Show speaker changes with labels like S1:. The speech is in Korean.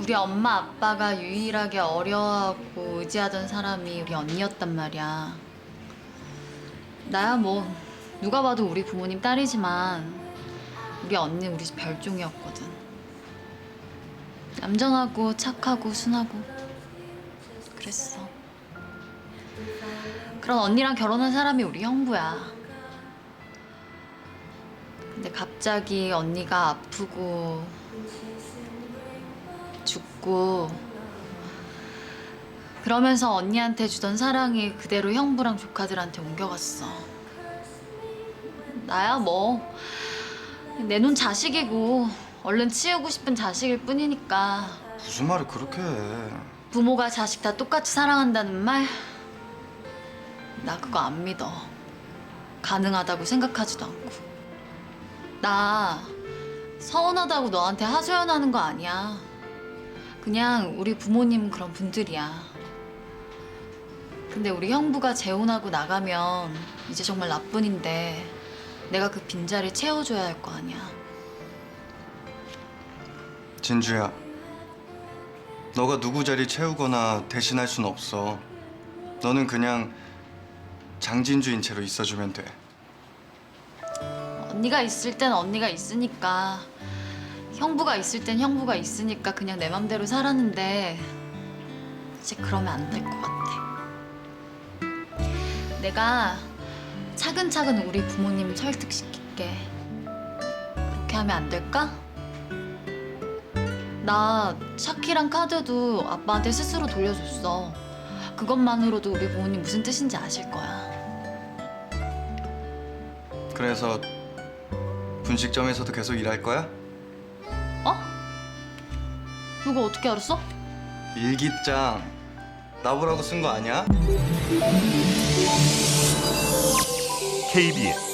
S1: 우리 엄마 아빠가 유일하게 어려워하고 의지하던 사람이 우리 언니였단 말이야. 나야 뭐 누가 봐도 우리 부모님 딸이지만 우리 언니 우리 집 별종이었거든. 얌전하고 착하고 순하고 그랬어. 그런 언니랑 결혼한 사람이 우리 형부야. 근데 갑자기 언니가 아프고 죽고 그러면서 언니한테 주던 사랑이 그대로 형부랑 조카들한테 옮겨갔어. 나야 뭐 내 눈 자식이고 얼른 치우고 싶은 자식일 뿐이니까
S2: 무슨 말을 그렇게 해?
S1: 부모가 자식 다 똑같이 사랑한다는 말? 나 그거 안 믿어. 가능하다고 생각하지도 않고. 나 서운하다고 너한테 하소연하는 거 아니야. 그냥 우리 부모님 그런 분들이야. 근데 우리 형부가 재혼하고 나가면 이제 정말 나뿐인데 내가 그 빈자리 채워줘야 할 거 아니야.
S2: 진주야, 너가 누구 자리 채우거나 대신할 순 없어. 너는 그냥 장진주인 채로 있어주면 돼.
S1: 언니가 있을 땐 언니가 있으니까 형부가 있을 땐 형부가 있으니까 그냥 내 맘대로 살았는데 이제 그러면 안 될 것 같아. 내가 차근차근 우리 부모님 설득시킬게. 그렇게 하면 안 될까? 나 차키랑 카드도 아빠한테 스스로 돌려줬어. 그것만으로도 우리 부모님 무슨 뜻인지 아실 거야.
S2: 그래서 분식점에서도 계속 일할 거야?
S1: 어? 그거 어떻게 알았어?
S2: 일기장 나보라고 쓴 거 아니야?
S3: KBS